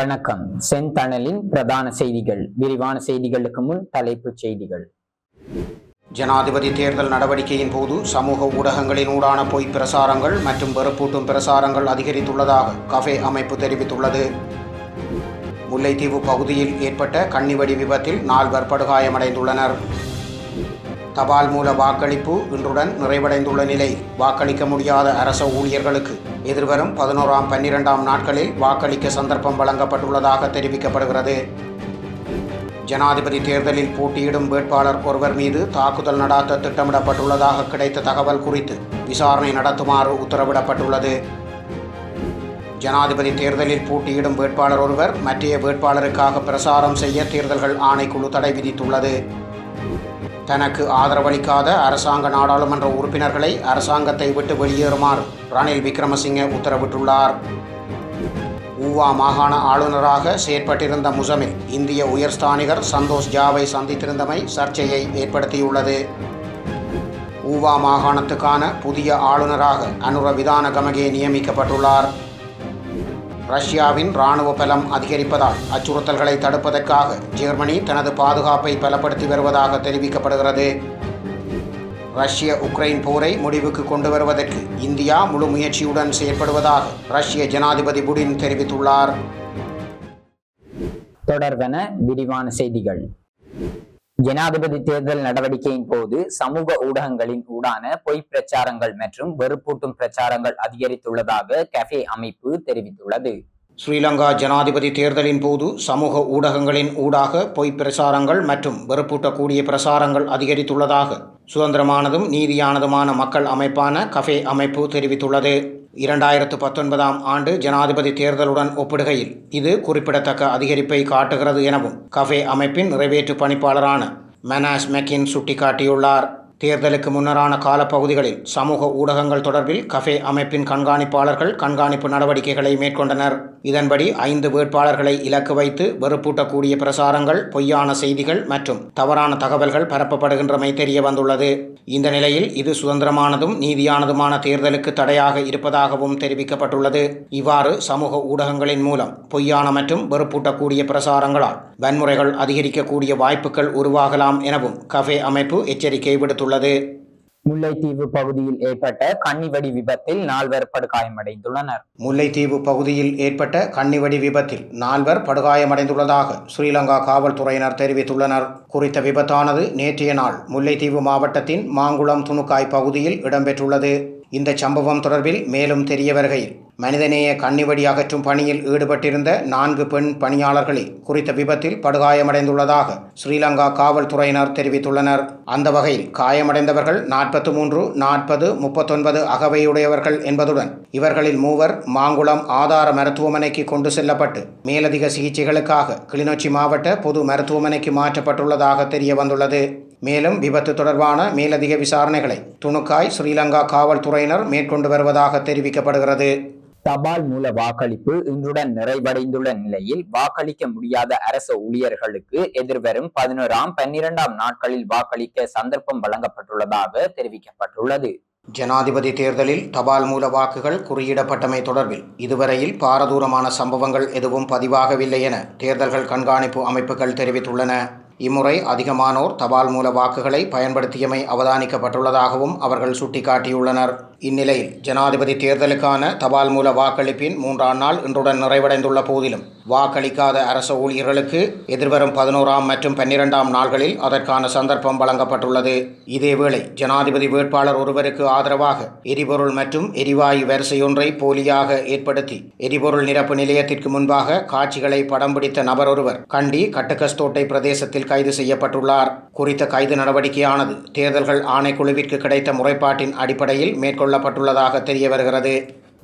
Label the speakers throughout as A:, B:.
A: வணக்கம். செந்தணலின் பிரதான செய்திகள். விரிவான செய்திகளுக்கு முன் தலைப்புச் செய்திகள்.
B: ஜனாதிபதி தேர்தல் நடவடிக்கையின் போது சமூக ஊடகங்களின் ஊடான பொய் பிரசாரங்கள் மற்றும் வெறுப்பூட்டும் பிரசாரங்கள் அதிகரித்துள்ளதாக கஃபே அமைப்பு தெரிவித்துள்ளது. முல்லைத்தீவு பகுதியில் ஏற்பட்ட கன்னிவெடி விபத்தில் நால்வர் படுகாயமடைந்துள்ளனர். தபால் மூல வாக்களிப்பு இன்றுடன் நிறைவடைந்துள்ள நிலை. வாக்களிக்க முடியாத அரச ஊழியர்களுக்கு எதிர்வரும் பதினோராம் பன்னிரெண்டாம் நாட்களில் வாக்களிக்க சந்தர்ப்பம் வழங்கப்பட்டுள்ளதாக தெரிவிக்கப்படுகிறது. ஜனாதிபதி தேர்தலில் போட்டியிடும் வேட்பாளர் ஒருவர் மீது தாக்குதல் நடாத்த திட்டமிடப்பட்டுள்ளதாக கிடைத்த தகவல் குறித்து விசாரணை நடத்துமாறு உத்தரவிடப்பட்டுள்ளது. ஜனாதிபதி தேர்தலில் போட்டியிடும் வேட்பாளர் ஒருவர் மற்றைய வேட்பாளருக்காக பிரசாரம் செய்ய தேர்தல்கள் ஆணைக்குழு தடை விதித்துள்ளது. தனக்கு ஆதரவளிக்காத அரசாங்க நாடாளுமன்ற உறுப்பினர்களை அரசாங்கத்தை விட்டு வெளியேறுமாறு ரணில் விக்ரமசிங்கே உத்தரவிட்டுள்ளார். ஊவா மாகாண ஆளுநராக செயற்பட்டிருந்த முசமில் இந்திய உயர்ஸ்தானிகர் சந்தோஷ் ஜாவை சந்தித்திருந்தமை சர்ச்சையை ஏற்படுத்தியுள்ளது. ஊவா மாகாணத்துக்கான புதிய ஆளுநராக அனுர விதான கமகே நியமிக்கப்பட்டுள்ளார். ரஷ்யாவின் இராணுவ பலம் அதிகரிப்பதால் அச்சுறுத்தல்களை தடுப்பதற்காக ஜெர்மனி தனது பாதுகாப்பை பலப்படுத்தி வருவதாக தெரிவிக்கப்படுகிறது. ரஷ்ய உக்ரைன் போரை முடிவுக்கு கொண்டு வருவதற்கு இந்தியா முழு முயற்சியுடன் செயற்படுவதாக ரஷ்ய ஜனாதிபதி புடின் தெரிவித்துள்ளார்.
A: தொடர்வன விரிவான செய்திகள். ஜனாதிபதி தேர்தல் நடவடிக்கையின் போது சமூக ஊடகங்களின் ஊடான பொய் பிரச்சாரங்கள் மற்றும் வெறுப்பூட்டும் பிரச்சாரங்கள் அதிகரித்துள்ளதாக கஃபே அமைப்பு தெரிவித்துள்ளது.
B: ஸ்ரீலங்கா ஜனாதிபதி தேர்தலின் போது சமூக ஊடகங்களின் ஊடாக பொய் பிரசாரங்கள் மற்றும் வெறுப்பூட்டக்கூடிய பிரசாரங்கள் அதிகரித்துள்ளதாக சுதந்திரமானதும் நீதியானதுமான மக்கள் அமைப்பான கஃபே அமைப்பு தெரிவித்துள்ளது. இரண்டாயிரத்து பத்தொன்பதாம் ஆண்டு ஜனாதிபதி தேர்தலுடன் ஒப்பிடுகையில் இது குறிப்பிடத்தக்க அதிகரிப்பை காட்டுகிறது எனவும் கஃபே அமைப்பின் நிறைவேற்று பணிப்பாளரான மனாஸ் மெக்கின் சுட்டிக்காட்டியுள்ளார். தேர்தலுக்கு முன்னரான காலப்பகுதிகளில் சமூக ஊடகங்கள் தொடர்பில் கஃபே அமைப்பின் கண்காணிப்பாளர்கள் கண்காணிப்பு நடவடிக்கைகளை மேற்கொண்டனர். இதன்படி ஐந்து வேட்பாளர்களை இலக்கு வைத்து வெறுப்பூட்டக்கூடிய பிரசாரங்கள் பொய்யான செய்திகள் மற்றும் தவறான தகவல்கள் பரப்பப்படுகின்றமை தெரிய வந்துள்ளது இந்த நிலையில் இது சுதந்திரமானதும் நீதியானதுமான தேர்தலுக்கு தடையாக இருப்பதாகவும் தெரிவிக்கப்பட்டுள்ளது. இவ்வாறு சமூக ஊடகங்களின் மூலம் பொய்யான மற்றும் வெறுப்பூட்டக்கூடிய பிரசாரங்களால் வன்முறைகள் அதிகரிக்கக்கூடிய வாய்ப்புகள் உருவாகலாம் எனவும் கஃபே அமைப்பு எச்சரிக்கை விடுத்துள்ளது.
A: முல்லைத்தீவு பகுதியில் ஏற்பட்ட கன்னிவெடி விபத்தில் நால்வர் படுகாயமடைந்துள்ளனர்.
B: முல்லைத்தீவு பகுதியில் ஏற்பட்ட கன்னிவெடி விபத்தில் நால்வர் படுகாயமடைந்துள்ளதாக ஸ்ரீலங்கா காவல்துறையினர் தெரிவித்துள்ளனர். குறித்த விபத்தானது நேற்றைய நாள் முல்லைத்தீவு மாவட்டத்தின் மாங்குளம் துணுக்காய் பகுதியில் இடம்பெற்றுள்ளது. இந்த சம்பவம் தொடர்பில் மேலும் தெரிய வருகையில் மனிதநேய கண்ணிவடி அகற்றும் பணியில் ஈடுபட்டிருந்த நான்கு பெண் பணியாளர்களே குறித்த விபத்தில் படுகாயமடைந்துள்ளதாக ஸ்ரீலங்கா காவல்துறையினர் தெரிவித்துள்ளனர். அந்த வகையில் காயமடைந்தவர்கள் நாற்பத்து மூன்று நாற்பது முப்பத்தொன்பது அகவையுடையவர்கள் என்பதுடன் இவர்களில் மூவர் மாங்குளம் ஆதார மருத்துவமனைக்கு கொண்டு செல்லப்பட்டு மேலதிக சிகிச்சைகளுக்காக கிளிநொச்சி மாவட்ட பொது மருத்துவமனைக்கு மாற்றப்பட்டுள்ளதாக தெரிய வந்துள்ளது மேலும் விபத்து தொடர்பான மேலதிக விசாரணைகளை துணுக்காய் ஸ்ரீலங்கா காவல்துறையினர் மேற்கொண்டு வருவதாக தெரிவிக்கப்படுகிறது.
A: தபால் மூல வாக்களிப்பு இன்றுடன் நிறைவடைந்துள்ள நிலையில் வாக்களிக்க முடியாத அரச ஊழியர்களுக்கு எதிர்வரும் பதினோராம் பன்னிரெண்டாம் நாட்களில் வாக்களிக்க சந்தர்ப்பம் வழங்கப்பட்டுள்ளதாக தெரிவிக்கப்பட்டுள்ளது.
B: ஜனாதிபதி தேர்தலில் தபால் மூல வாக்குகள் குறியிடப்பட்டமை தொடர்பில் இதுவரையில் பாரதூரமான சம்பவங்கள் எதுவும் பதிவாகவில்லை என தேர்தல்கள் கண்காணிப்பு அமைப்புகள் தெரிவித்துள்ளன. இம்முறை அதிகமானோர் தபால் மூல வாக்குகளை பயன்படுத்தியமை அவதானிக்கப்பட்டுள்ளதாகவும் அவர்கள் சுட்டிக்காட்டியுள்ளனர். இந்நிலையில் ஜனாதிபதி தேர்தலுக்கான தபால் மூல வாக்களிப்பின் மூன்றாம் நாள் இன்றுடன் நிறைவடைந்துள்ள போதிலும் வாக்களிக்காத அரச ஊழியர்களுக்கு எதிர்வரும் பதினோராம் மற்றும் பன்னிரெண்டாம் நாள்களில் அதற்கான சந்தர்ப்பம் வழங்கப்பட்டுள்ளது. இதேவேளை ஜனாதிபதி வேட்பாளர் ஒருவருக்கு ஆதரவாக எரிபொருள் மற்றும் எரிவாயு வரிசையொன்றை போலியாக ஏற்படுத்தி எரிபொருள் நிரப்பு நிலையத்திற்கு முன்பாக காட்சிகளை படம் பிடித்த நபர் ஒருவர் கண்டி கட்டுக்கஸ்தோட்டை பிரதேசத்தில் கைது செய்யப்பட்டுள்ளார். குறித்த கைது நடவடிக்கையானது தேர்தல்கள் ஆணைக்குழுவிற்கு கிடைத்த முறைப்பாட்டின் அடிப்படையில் மேற்கொள்ளப்பட்டுள்ளதாக தெரிய வருகிறது.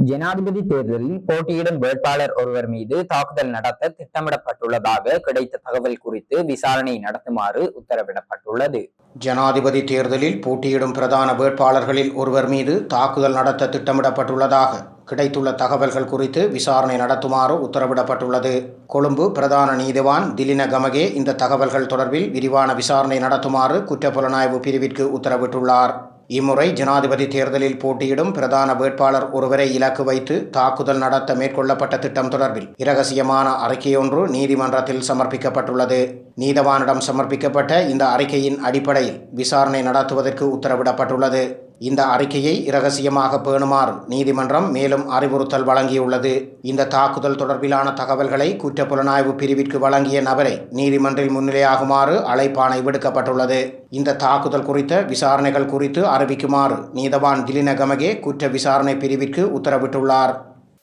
A: ஜனாதிபதி தேர்தலில் போட்டியிடும் வேட்பாளர் ஒருவர் மீது தாக்குதல் நடத்த திட்டமிடப்பட்டுள்ளதாக கிடைத்த தகவல் குறித்து விசாரணை நடத்துமாறு உத்தரவிடப்பட்டுள்ளது.
B: ஜனாதிபதி தேர்தலில் போட்டியிடும் பிரதான வேட்பாளர்களில் ஒருவர் மீது தாக்குதல் நடத்த திட்டமிடப்பட்டுள்ளதாக கிடைத்துள்ள தகவல்கள் குறித்து விசாரணை நடத்துமாறு உத்தரவிடப்பட்டுள்ளது. கொழும்பு பிரதான நீதிவான் திலின கமகே இந்த தகவல்கள் தொடர்பில் விரிவான விசாரணை நடத்துமாறு குற்றப்புலனாய்வு பிரிவிற்கு உத்தரவிட்டுள்ளார். இம்முறை ஜனாதிபதி தேர்தலில் போட்டியிடும் பிரதான வேட்பாளர் ஒருவரை இலக்கு வைத்து தாக்குதல் நடத்த மேற்கொள்ளப்பட்ட திட்டம் தொடர்பில் இரகசியமான அறிக்கையொன்று நீதிமன்றத்தில் சமர்ப்பிக்கப்பட்டுள்ளது. நீதவானிடம் சமர்ப்பிக்கப்பட்ட இந்த அறிக்கையின் அடிப்படையில் விசாரணை நடத்துவதற்கு உத்தரவிடப்பட்டுள்ளது. இந்த அறிக்கையை இரகசியமாக பேணுமாறு நீதிமன்றம் மேலும் அறிவுறுத்தல் வழங்கியுள்ளது. இந்த தாக்குதல் தொடர்பிலான தகவல்களை குற்றப்புலனாய்வு பிரிவிற்கு வழங்கிய நபரை நீதிமன்றில் முன்னிலையாகுமாறு அழைப்பாணை விடுக்கப்பட்டுள்ளது. இந்த தாக்குதல் குறித்த விசாரணைகள் குறித்து அறிவிக்குமாறு நீதவான் திலினகமகே குற்ற விசாரணை பிரிவிற்கு உத்தரவிட்டுள்ளார்.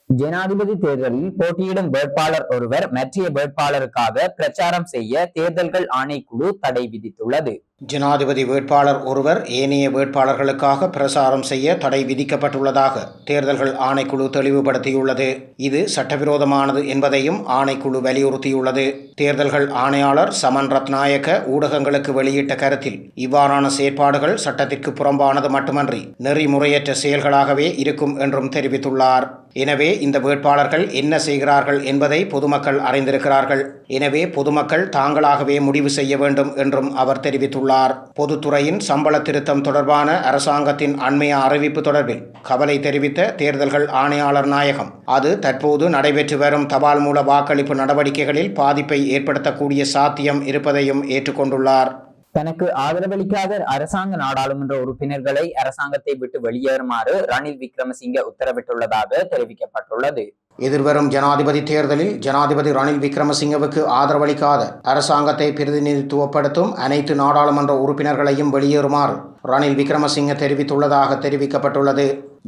A: ஜனாதிபதி தேர்தலில் போட்டியிடும் வேட்பாளர் ஒருவர் மற்றைய வேட்பாளருக்காக பிரச்சாரம் செய்ய தேர்தல்கள் ஆணைக்குழு தடை விதித்துள்ளது.
B: ஜனாதிபதி வேட்பாளர் ஒருவர் ஏனைய வேட்பாளர்களுக்காக பிரசாரம் செய்ய தடை விதிக்கப்பட்டுள்ளதாக தேர்தல்கள் ஆணைக்குழு தெளிவுபடுத்தியுள்ளது. இது சட்டவிரோதமானது என்பதையும் ஆணைக்குழு வலியுறுத்தியுள்ளது. தேர்தல்கள் ஆணையாளர் சமன் ரத்நாயக்க ஊடகங்களுக்கு வெளியிட்ட கருத்தில் இவ்வாறான செயற்பாடுகள் சட்டத்திற்கு புறம்பானது மட்டுமன்றி நெறிமுறையற்ற செயல்களாகவே இருக்கும் என்றும் தெரிவித்துள்ளார். எனவே இந்த வேட்பாளர்கள் என்ன செய்கிறார்கள் என்பதை பொதுமக்கள் அறிந்திருக்கிறார்கள். எனவே பொதுமக்கள் தாங்களாகவே முடிவு செய்ய வேண்டும் என்றும் அவர் தெரிவித்துள்ளார். பொதுத்துறையின் சம்பள திருத்தம் தொடர்பான அரசாங்கத்தின் அண்மைய அறிவிப்பு தொடர்பில் கவலை தெரிவித்த தேர்தல்கள் ஆணையாளர் நாயகம் அது தற்போது நடைபெற்று வரும் தபால் மூல வாக்களிப்பு நடவடிக்கைகளில் பாதிப்பை ஏற்படுத்தக்கூடிய சாத்தியம் இருப்பதையும் ஏற்றுக்கொண்டுள்ளார்.
A: தனக்கு ஆதரவளிக்காத அரசாங்க நாடாளுமன்ற உறுப்பினர்களை அரசாங்கத்தை விட்டு வெளியேறுமாறு ரணில் விக்ரமசிங்க உத்தரவிட்டுள்ளதாக தெரிவிக்கப்பட்டுள்ளது.
B: எதிர்வரும் ஜனாதிபதி தேர்தலில் ஜனாதிபதி ரணில் விக்ரமசிங்கவுக்கு ஆதரவளிக்காத அரசாங்கத்தை பிரதிநிதித்துவப்படுத்தும் அனைத்து நாடாளுமன்ற உறுப்பினர்களையும் வெளியேறுமாறு ரணில் விக்ரமசிங்க தெரிவித்துள்ளதாக தெரிவிக்கப்பட்டுள்ளது.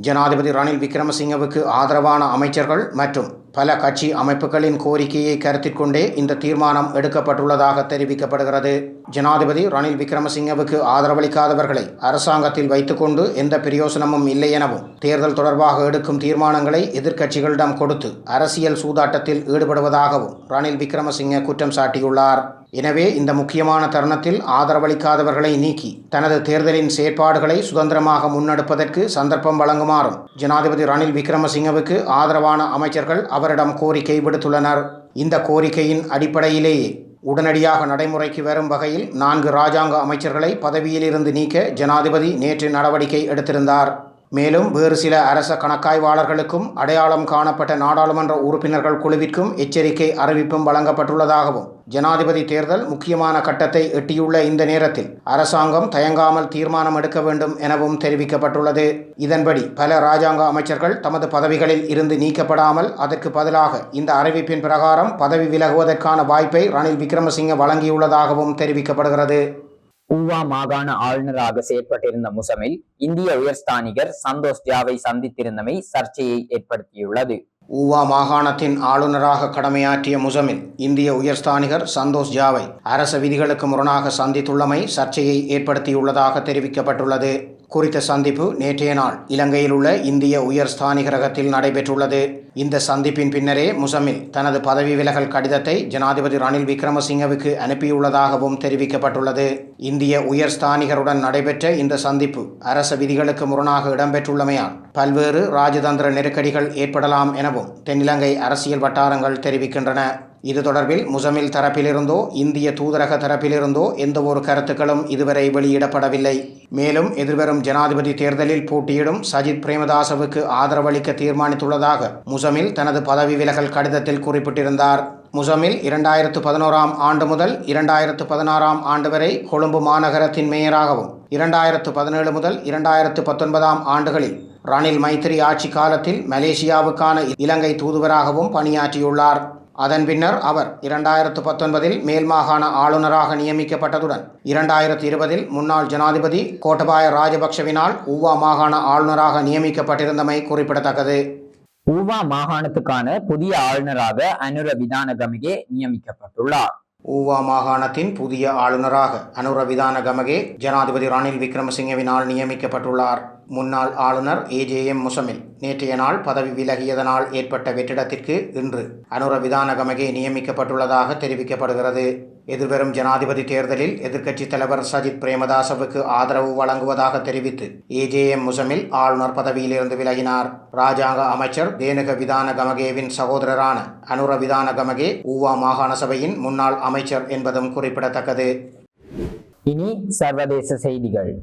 B: ஜனாதிபதி ரணில் விக்ரமசிங்கவுக்கு ஆதரவான அமைச்சர்கள் மற்றும் பல கட்சி அமைப்புகளின் கோரிக்கையை கருத்தில் கொண்டே இந்த தீர்மானம் எடுக்கப்பட்டுள்ளதாக தெரிவிக்கப்படுகிறது. ஜனாதிபதி ரணில் விக்ரமசிங்கவுக்கு ஆதரவளிக்காதவர்களை அரசாங்கத்தில் வைத்துக்கொண்டு எந்த பிரயோசனமும் இல்லை எனவும் தேர்தல் தொடர்பாக எடுக்கும் தீர்மானங்களை எதிர்க்கட்சிகளிடம் கொடுத்து அரசியல் சூதாட்டத்தில் ஈடுபடுவதாகவும் ரணில் விக்ரமசிங்க குற்றம் சாட்டியுள்ளார். எனவே இந்த முக்கியமான தருணத்தில் ஆதரவளிக்காதவர்களை நீக்கி தனது தேர்தலின் செயற்பாடுகளை சுதந்திரமாக முன்னெடுப்பதற்கு சந்தர்ப்பம் வழங்குமாறும் ஜனாதிபதி ரணில் விக்ரமசிங்கவுக்கு ஆதரவான அமைச்சர்கள் அவரிடம் கோரிக்கை விடுத்துள்ளனர். இந்த கோரிக்கையின் அடிப்படையிலேயே உடனடியாக நடைமுறைக்கு வரும் வகையில் நான்கு ராஜாங்க அமைச்சர்களை பதவியிலிருந்து நீக்க ஜனாதிபதி நேற்று நடவடிக்கை எடுத்திருந்தார். மேலும் வேறு சில அரச கணக்காய்வாளர்களுக்கும் அடையாளம் காணப்பட்ட நாடாளுமன்ற உறுப்பினர்கள் குழுவிற்கும் எச்சரிக்கை அறிவிப்பும் வழங்கப்பட்டுள்ளதாகவும் ஜனாதிபதி தேர்தல் முக்கியமான கட்டத்தை எட்டியுள்ள இந்த நேரத்தில் அரசாங்கம் தயங்காமல் தீர்மானம் எடுக்க வேண்டும் எனவும் தெரிவிக்கப்பட்டுள்ளது. இதன்படி பல ராஜாங்க அமைச்சர்கள் தமது பதவிகளில் இருந்து நீக்கப்படாமல் அதற்கு பதிலாக இந்த அறிவிப்பின் பிரகாரம் பதவி விலகுவதற்கான வாய்ப்பை ரணில் விக்ரமசிங்க வழங்கியுள்ளதாகவும் தெரிவிக்கப்படுகிறது.
A: ஊவா மாகாண ஆளுநராக செயற்பட்டிருந்த முசமில் இந்திய உயர்ஸ்தானிகர் சந்தோஷ் ஜாவை சந்தித்திருந்தமை சர்ச்சையை ஏற்படுத்தியுள்ளது.
B: ஊவா மாகாணத்தின் ஆளுநராக கடமையாற்றிய முசமில் இந்திய உயர்ஸ்தானிகர் சந்தோஷ் ஜாவை அரச விதிகளுக்கு முரணாக சந்தித்துள்ளமை சர்ச்சையை ஏற்படுத்தியுள்ளதாக தெரிவிக்கப்பட்டுள்ளது. குறித்த சந்திப்பு நேற்றைய நாள் இலங்கையில் உள்ள இந்திய உயர் ஸ்தானிகரகத்தில் நடைபெற்றுள்ளது. இந்த சந்திப்பின் பின்னரே முசமில் தனது பதவி விலகல் கடிதத்தை ஜனாதிபதி ரணில் விக்ரமசிங்கவுக்கு அனுப்பியுள்ளதாகவும் தெரிவிக்கப்பட்டுள்ளது. இந்திய உயர் ஸ்தானிகருடன் நடைபெற்ற இந்த சந்திப்பு அரச விதிகளுக்கு முரணாக இடம்பெற்றுள்ளமையால் பல்வேறு ராஜதந்திர நெருக்கடிகள் ஏற்படலாம் எனவும் தென்னிலங்கை அரசியல் வட்டாரங்கள் தெரிவிக்கின்றன. இது தொடர்பில் முசமில் தரப்பிலிருந்தோ இந்திய தூதரக தரப்பிலிருந்தோ எந்த ஒரு கருத்துக்களும் இதுவரை வெளியிடப்படவில்லை. மேலும் எதிர்வரும் ஜனாதிபதி தேர்தலில் போட்டியிடும் சஜித் பிரேமதாசவுக்கு ஆதரவளிக்க தீர்மானித்துள்ளதாக முசமில் தனது பதவி விலகல் கடிதத்தில் குறிப்பிட்டிருந்தார். முசமில் இரண்டாயிரத்து பதினோராம் ஆண்டு முதல் இரண்டாயிரத்து பதினாறாம் ஆண்டு வரை கொழும்பு மாநகரத்தின் மேயராகவும் இரண்டாயிரத்து பதினேழு முதல் இரண்டாயிரத்து பத்தொன்பதாம் ஆண்டுகளில் ரணில் மைத்திரி ஆட்சி காலத்தில் மலேசியாவுக்கான இலங்கை தூதுவராகவும் பணியாற்றியுள்ளார். அதன் பின்னர் அவர் இரண்டாயிரத்து பத்தொன்பதில் மேல் மாகாண ஆளுநராக நியமிக்கப்பட்டதுடன் இரண்டாயிரத்து இருபதில் முன்னாள் ஜனாதிபதி கோட்டபாய ராஜபக்ஷவினால் ஊவா மாகாண ஆளுநராக நியமிக்கப்பட்டிருந்தமை குறிப்பிடத்தக்கது.
A: ஊவா மாகாணத்துக்கான புதிய ஆளுநராக அனுர விதானகமிகே நியமிக்கப்பட்டுள்ளார்.
B: ஊவா மாகாணத்தின் புதிய ஆளுநராக அனுர விதான கமகே ஜனாதிபதி ரணில் விக்ரமசிங்கவினால் நியமிக்கப்பட்டுள்ளார். முன்னாள் ஆளுநர் ஏஜேஎம் முசமில். நேற்றைய நாள் பதவி விலகியதனால் ஏற்பட்ட வெற்றிடத்திற்கு இன்று. அனுர விதான கமகே நியமிக்கப்பட்டுள்ளதாக தெரிவிக்கப்படுகிறது. எதிர்வரும் ஜனாதிபதி தேர்தலில் எதிர்க்கட்சித் தலைவர் சஜித் பிரேமதாசவுக்கு ஆதரவு வழங்குவதாக தெரிவித்து ஏஜேஎம் முசமில் ஆளுநர் பதவியிலிருந்து விலகினார். ராஜாங்க அமைச்சர் தேனுக விதான கமகேவின் சகோதரரான அனுர விதான கமகே ஊவா மாகாண சபையின் முன்னாள் அமைச்சர் என்பதும் குறிப்பிடத்தக்கது.
A: இனி சர்வதேச செய்திகள்.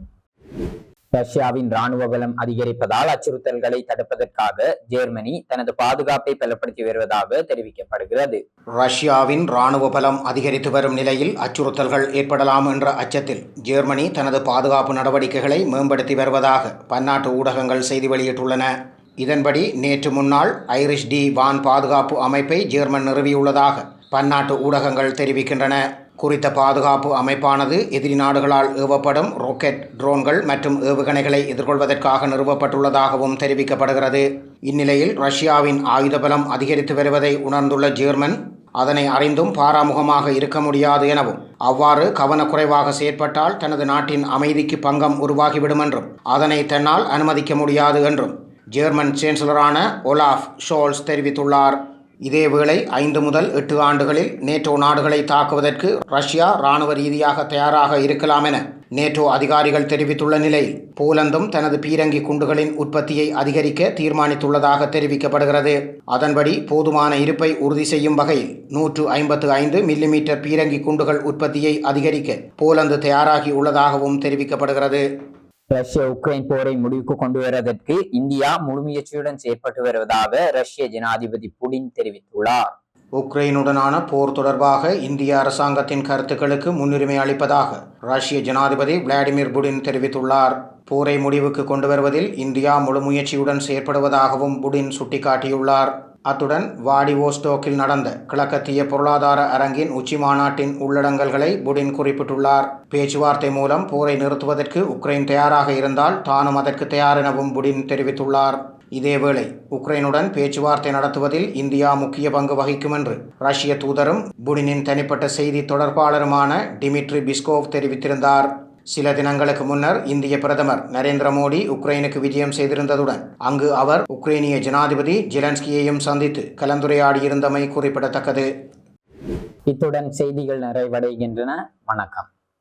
A: ரஷ்யாவின் ராணுவ பலம் அதிகரிப்பதால் அச்சுறுத்தல்களை தடுப்பதற்காக ஜெர்மனி தனது பாதுகாப்பை பலப்படுத்தி வருவதாக தெரிவிக்கப்படுகிறது.
B: ரஷ்யாவின் இராணுவ பலம் அதிகரித்து வரும் நிலையில் அச்சுறுத்தல்கள் ஏற்படலாம் என்ற அச்சத்தில் ஜெர்மனி தனது பாதுகாப்பு நடவடிக்கைகளை மேம்படுத்தி வருவதாக பன்னாட்டு ஊடகங்கள் செய்தி வெளியிட்டுள்ளன. இதன்படி நேற்று முன்னாள் ஐரிஷ் டி வான் பாதுகாப்பு அமைப்பை ஜெர்மன் நிறுவியுள்ளதாக பன்னாட்டு ஊடகங்கள் தெரிவிக்கின்றன. குறித்த பாதுகாப்பு அமைப்பானது எதிரி நாடுகளால் ஏவப்படும் ராக்கெட் ட்ரோன்கள் மற்றும் ஏவுகணைகளை எதிர்கொள்வதற்காக நிறுவப்பட்டுள்ளதாகவும் தெரிவிக்கப்படுகிறது. இந்நிலையில் ரஷ்யாவின் ஆயுத பலம் அதிகரித்து வருவதை உணர்ந்துள்ள ஜெர்மன் அதனை அறிந்தும் பாராமுகமாக இருக்க முடியாது எனவும் அவ்வாறு கவனக்குறைவாக செயற்பட்டால் தனது நாட்டின் அமைதிக்கு பங்கம் உருவாகிவிடும் என்றும் அதனை தன்னால் அனுமதிக்க முடியாது என்றும் ஜெர்மன் சான்சலரான ஒலாஃப் ஷோல்ஸ் தெரிவித்துள்ளார். இதேவேளை ஐந்து முதல் எட்டு ஆண்டுகளில் நேட்டோ நாடுகளை தாக்குவதற்கு ரஷ்யா இராணுவ ரீதியாக தயாராக இருக்கலாம் என நேட்டோ அதிகாரிகள் தெரிவித்துள்ள நிலையில் போலந்தும் தனது பீரங்கி குண்டுகளின் உற்பத்தியை அதிகரிக்க தீர்மானித்துள்ளதாக தெரிவிக்கப்படுகிறது. அதன்படி போதுமான இருப்பை உறுதி செய்யும் வகையில் நூற்று ஐம்பத்து ஐந்து மில்லிமீட்டர் பீரங்கி குண்டுகள் உற்பத்தியை அதிகரிக்க போலந்து தயாராகி உள்ளதாகவும் தெரிவிக்கப்படுகிறது.
A: ரஷ்ய உக்ரைன் போரை முடிவுக்கு கொண்டு வருவதற்கு இந்தியா முழுமுயற்சியுடன் செயற்பட்டு வருவதாக ரஷ்ய ஜனாதிபதி புடின் தெரிவித்துள்ளார்.
B: உக்ரைனுடனான போர் தொடர்பாக இந்திய அரசாங்கத்தின் கருத்துக்களுக்கு முன்னுரிமை அளிப்பதாக ரஷ்ய ஜனாதிபதி விளாடிமிர் புடின் தெரிவித்துள்ளார். போரை முடிவுக்கு கொண்டு வருவதில் இந்தியா முழு முயற்சியுடன் செயற்படுவதாகவும் புடின் சுட்டிக்காட்டியுள்ளார். அத்துடன் வாடிவோஸ்டோக்கில் நடந்த கிழக்கத்திய பொருளாதார அரங்கின் உச்சி மாநாட்டின் உள்ளடங்கல்களை புடின் குறிப்பிட்டுள்ளார். பேச்சுவார்த்தை மூலம் போரை நிறுத்துவதற்கு உக்ரைன் தயாராக இருந்தால் தானும் அதற்கு தயார் எனவும் புடின் தெரிவித்துள்ளார். இதேவேளை உக்ரைனுடன் பேச்சுவார்த்தை நடத்துவதில் இந்தியா முக்கிய பங்கு வகிக்கும் என்று ரஷ்ய தூதரும் புடினின் தனிப்பட்ட செய்தி தொடர்பாளருமான டிமிட்ரி பிஸ்கோவ் தெரிவித்திருந்தார். சில தினங்களுக்கு முன்னர் இந்திய பிரதமர் நரேந்திர மோடி உக்ரைனுக்கு விஜயம் செய்திருந்ததுடன் அங்கு அவர் உக்ரைனிய ஜனாதிபதி ஜெலன்ஸ்கியையும் சந்தித்து கலந்துரையாடியிருந்தமை குறிப்பிடத்தக்கது.
A: இத்துடன் செய்திகள் நிறைவடைகின்றன. வணக்கம்.